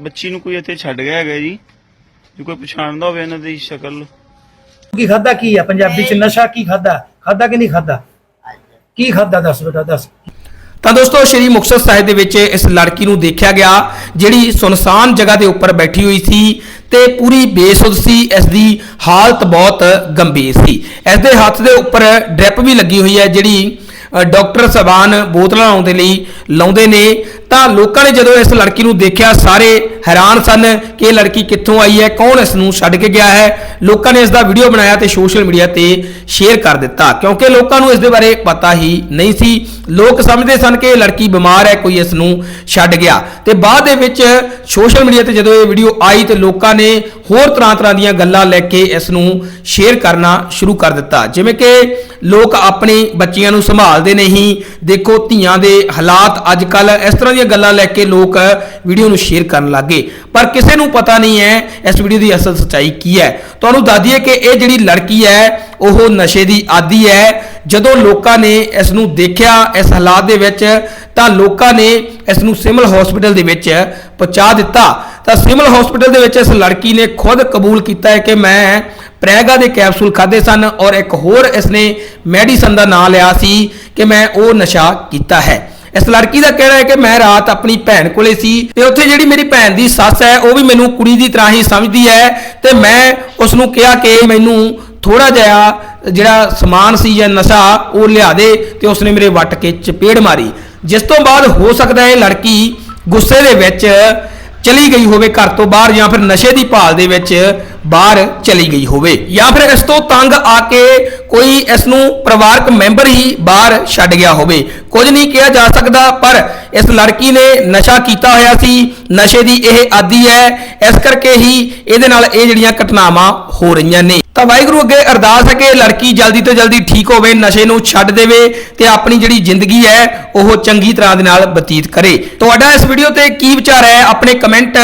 ਬੱਚੀ ਨੂੰ ਕੋਈ ਇੱਥੇ ਛੱਡ ਗਿਆ ਹੈਗਾ ਜੀ ਜੇ ਕੋਈ ਪਛਾਣਦਾ ਹੋਵੇ ਇਹਨਾਂ ਦੀ ਸ਼ਕਲ। ਕੀ ਖਾਦਾ ਕੀ ਆ? ਪੰਜਾਬੀ ਚ ਨਸ਼ਾ ਕੀ ਖਾਦਾ ਖਾਦਾ ਕਿ ਨਹੀਂ ਖਾਦਾ ਕੀ ਖਾਦਾ ਦੱਸ ਬੇਟਾ ਦੱਸ। ਤਾਂ ਦੋਸਤੋ ਸ਼੍ਰੀ ਮੁਕਤਸਰ ਸਾਹਿਬ ਦੇ ਵਿੱਚ ਇਸ ਲੜਕੀ ਨੂੰ ਦੇਖਿਆ ਗਿਆ ਜਿਹੜੀ ਸੁਨਸਾਨ ਜਗ੍ਹਾ ਦੇ ਉੱਪਰ ਬੈਠੀ ਹੋਈ ਸੀ ਤੇ ਪੂਰੀ ਬੇਸੁੱਧ ਸੀ ਇਸ ਦੀ ਹਾਲਤ ਬਹੁਤ ਗੰਭੀਰ ਸੀ। ਇਸ ਦੇ ਹੱਥ ਦੇ ਉੱਪਰ ਡ੍ਰਿਪ ਵੀ ਲੱਗੀ ਹੋਈ ਹੈ ਜਿਹੜੀ ਡਾਕਟਰ ਸਬਾਨ ਬੋਤਲਾਂ ਲਾਉਣ ਦੇ ਲਈ ਲਾਉਂਦੇ ਨੇ। ਤਾਂ ਲੋਕਾਂ ਨੇ ਜਦੋਂ ਇਸ ਲੜਕੀ ਨੂੰ ਦੇਖਿਆ, ਸਾਰੇ ਹੈਰਾਨ ਸਨ ਕਿ ਇਹ ਲੜਕੀ ਕਿੱਥੋਂ ਆਈ ਹੈ, ਕੌਣ ਇਸ ਨੂੰ ਛੱਡ ਕੇ ਗਿਆ ਹੈ। ਲੋਕਾਂ ਨੇ ਇਸ ਦਾ ਵੀਡੀਓ ਬਣਾਇਆ ਤੇ ਸੋਸ਼ਲ ਮੀਡੀਆ ਤੇ ਸ਼ੇਅਰ ਕਰ ਦਿੱਤਾ। ਕਿਉਂਕਿ ਲੋਕਾਂ ਨੂੰ ਇਸ ਦੇ ਬਾਰੇ ਪਤਾ ਹੀ ਨਹੀਂ ਸੀ। ਲੋਕ ਸਮਝਦੇ ਸਨ ਕਿ ਇਹ ਲੜਕੀ ਬਿਮਾਰ ਹੈ, ਕੋਈ ਇਸ ਨੂੰ ਛੱਡ ਗਿਆ। ਤੇ ਬਾਅਦ ਦੇ ਵਿੱਚ ਸੋਸ਼ਲ ਮੀਡੀਆ ਤੇ ਜਦੋਂ ਇਹ ਵੀਡੀਓ ਆਈ ਤੇ ਲੋਕਾਂ ਨੇ ਹੋਰ ਤਰ੍ਹਾਂ ਤਰ੍ਹਾਂ ਦੀਆਂ ਗੱਲਾਂ ਲੈ ਕੇ ਇਸ ਨੂੰ ਸ਼ੇਅਰ ਕਰਨਾ ਸ਼ੁਰੂ ਕਰ ਦਿੱਤਾ। ਜਿਵੇਂ ਕਿ ਲੋਕ ਆਪਣੇ ਬੱਚਿਆਂ ਨੂੰ ਸੰਭਾਲਦੇ ਨਹੀਂ। ਦੇਖੋ ਧੀਆਂ ਦੇ ਹਾਲਾਤ ਅੱਜ ਕੱਲ ਇਸ ਤਰ੍ਹਾਂ ਦੀਆਂ ਗੱਲਾਂ ਲੈ ਕੇ ਲੋਕ ਵੀਡੀਓ ਨੂੰ ਸ਼ੇਅਰ ਕਰਨ ਲੱਗੇ। ਪਰ ਕਿਸੇ ਨੂੰ ਪਤਾ ਨਹੀਂ ਹੈ ਇਸ ਵੀਡੀਓ ਦੀ ਅਸਲ ਸੱਚਾਈ ਕੀ ਹੈ। ਤੁਹਾਨੂੰ ਦੱਸ ਦਈਏ ਕਿ ਇਹ ਜਿਹੜੀ ਲੜਕੀ ਹੈ, ਉਹ ਨਸ਼ੇ ਦੀ ਆਦੀ ਹੈ। ਜਦੋਂ ਲੋਕਾਂ ਨੇ ਇਸ ਨੂੰ ਦੇਖਿਆ ਇਸ ਹਾਲਾਤ ਦੇ ਵਿੱਚ, ਤਾਂ ਲੋਕਾਂ ਨੇ ਇਸ ਨੂੰ ਸਿਵਲ ਹਸਪੀਟਲ ਦੇ ਵਿੱਚ ਪਹੁੰਚਾ ਦਿੱਤਾ। ਤਾਂ ਸਿਵਲ ਹਸਪੀਟਲ ਦੇ ਵਿੱਚ ਇਸ ਲੜਕੀ ਨੇ ਖੁਦ ਕਬੂਲ ਕੀਤਾ ਹੈ ਕਿ ਮੈਂ ਪ੍ਰੈਗਾ ਦੇ ਕੈਪਸੂਲ ਖਾਦੇ ਸਨ ਔਰ ਇੱਕ ਹੋਰ ਇਸਨੇ ਮੈਡੀਸਨ ਦਾ ਨਾਮ ਲਿਆ ਸੀ ਕਿ ਮੈਂ ਉਹ ਨਸ਼ਾ ਕੀਤਾ ਹੈ। ਇਸ ਲੜਕੀ ਦਾ ਕਹਿਣਾ ਹੈ ਕਿ ਮੈਂ ਰਾਤ ਆਪਣੀ ਭੈਣ ਕੋਲੇ ਸੀ ਤੇ ਉੱਥੇ ਜਿਹੜੀ ਮੇਰੀ ਭੈਣ ਦੀ ਸੱਸ ਹੈ, ਉਹ ਵੀ ਮੈਨੂੰ ਕੁੜੀ ਦੀ ਤਰ੍ਹਾਂ ਹੀ ਸਮਝਦੀ ਹੈ ਤੇ ਮੈਂ ਉਸ ਨੂੰ ਕਿਹਾ ਕਿ ਮੈਨੂੰ ਥੋੜਾ ਜਿਹਾ ਜਿਹੜਾ ਸਮਾਨ ਸੀ ਜਾਂ ਨਸ਼ਾ ਉਹ ਲਿਆ ਦੇ ਤੇ ਉਸਨੇ ਮੇਰੇ ਵੱਟ ਕੇ ਚਪੇੜ ਮਾਰੀ। ਜਿਸ ਤੋਂ ਬਾਅਦ ਹੋ ਸਕਦਾ ਹੈ ਇਹ ਲੜਕੀ ਗੁੱਸੇ ਦੇ ਵਿੱਚ ਚਲੀ ਗਈ ਹੋਵੇ ਘਰ ਤੋਂ ਬਾਹਰ ਜਾਂ ਫਿਰ ਨਸ਼ੇ ਦੀ ਭਾਲ ਦੇ ਵਿੱਚ ਬਾਹਰ ਚਲੀ ਗਈ ਹੋਵੇ ਜਾਂ ਫਿਰ ਇਸ ਤੋਂ ਤੰਗ ਆ ਕੇ ਕੋਈ ਇਸ ਨੂੰ ਪਰਿਵਾਰਕ ਮੈਂਬਰ ਹੀ ਬਾਹਰ ਛੱਡ ਗਿਆ ਹੋਵੇ। ਕੁਝ ਨਹੀਂ ਕਿਹਾ ਜਾ ਸਕਦਾ, ਪਰ ਇਸ ਲੜਕੀ ਨੇ ਨਸ਼ਾ ਕੀਤਾ ਹੋਇਆ ਸੀ। ਨਸ਼ੇ ਦੀ ਇਹ ਆਦੀ ਹੈ। ਇਸ ਕਰਕੇ ਹੀ ਇਹਦੇ ਨਾਲ ਇਹ ਜਿਹੜੀਆਂ ਘਟਨਾਵਾਂ ਹੋ ਰਹੀਆਂ ਨੇ। ਤਾਂ ਵਾਹਿਗੁਰੂ ਅੱਗੇ ਅਰਦਾਸ ਹੈ ਕਿ ਲੜਕੀ ਜਲਦੀ ਤੋਂ ਜਲਦੀ ਠੀਕ ਹੋਵੇ, ਨਸ਼ੇ ਨੂੰ ਛੱਡ ਦੇਵੇ ਤੇ ਆਪਣੀ ਜਿਹੜੀ ਜ਼ਿੰਦਗੀ ਹੈ, ਉਹ ਚੰਗੀ ਤਰ੍ਹਾਂ ਦੇ ਨਾਲ ਬਤੀਤ ਕਰੇ। ਤੁਹਾਡਾ ਇਸ ਵੀਡੀਓ ਤੇ ਕੀ ਵਿਚਾਰ ਹੈ, ਆਪਣੇ ਕਮੈਂਟ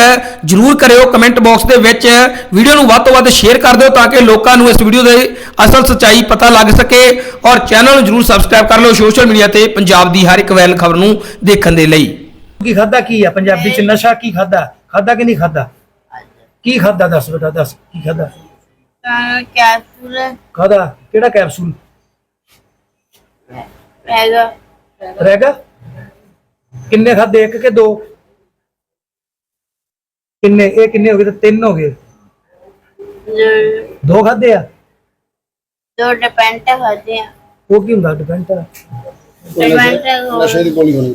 ਜਰੂਰ ਕਰਿਓ। ਕਮੈਂਟ ਬਾਕਸ ਦੇ ਵਿੱਚ ਵੀਡੀਓ ਨੂੰ ਵੱਧ ਤੋਂ ਵੱਧ ਸ਼ੇਅਰ ਕਰ ਦਿਓ ਤਾਂ ਕਿ ਲੋਕਾਂ ਨੂੰ ਇਸ ਵੀਡੀਓ ਦੇ ਅਸਲ ਸੱਚਾਈ ਪਤਾ ਲੱਗ ਸਕੇ ਔਰ ਚੈਨਲ ਨੂੰ ਜਰੂਰ ਸਬਸਕ੍ਰਾਈਬ ਕਰ ਲਓ ਸੋਸ਼ਲ ਮੀਡੀਆ ਤੇ ਪੰਜਾਬ ਦੀ ਹਰ ਇੱਕ ਵੈਲ ਖਬਰ ਨੂੰ ਦੇਖਣ ਦੇ ਲਈ। ਕੀ ਖਾਦਾ ਕੀ ਆ? ਪੰਜਾਬੀ ਚ ਨਸ਼ਾ ਕੀ ਖਾਦਾ ਖਾਦਾ ਕਿ ਨਹੀਂ ਖਾਦਾ ਕੀ ਖਾਦਾ ਦੱਸ ਬੇਟਾ, ਦੱਸ, ਕੀ ਖਾਦਾ ਕੈਪਸੂਲ ਖਾਦਾ ਕਿਹੜਾ ਕੈਪਸੂਲ? ਹੈਗਾ ਰਹੇਗਾ ਕਿੰਨੇ ਖਾਦੇ? ਇੱਕ ਕਿ ਦੋ? ਕਿੰਨੇ? ਇਹ ਕਿੰਨੇ ਹੋ ਗਏ ਤੇ ਤਿੰਨ ਹੋ ਗਏ? ਦੋ ਖਾਦੇ ਆ? ਜੋ ਡਿਪੈਂਡ ਕਰਦੇ ਆ। ਉਹ ਕੀ ਹੁੰਦਾ? ਡਿਪੈਂਡ ਡਿਪੈਂਡ ਨਸ਼ੇ ਦੀ ਗੋਲੀ ਹੋਣੀ।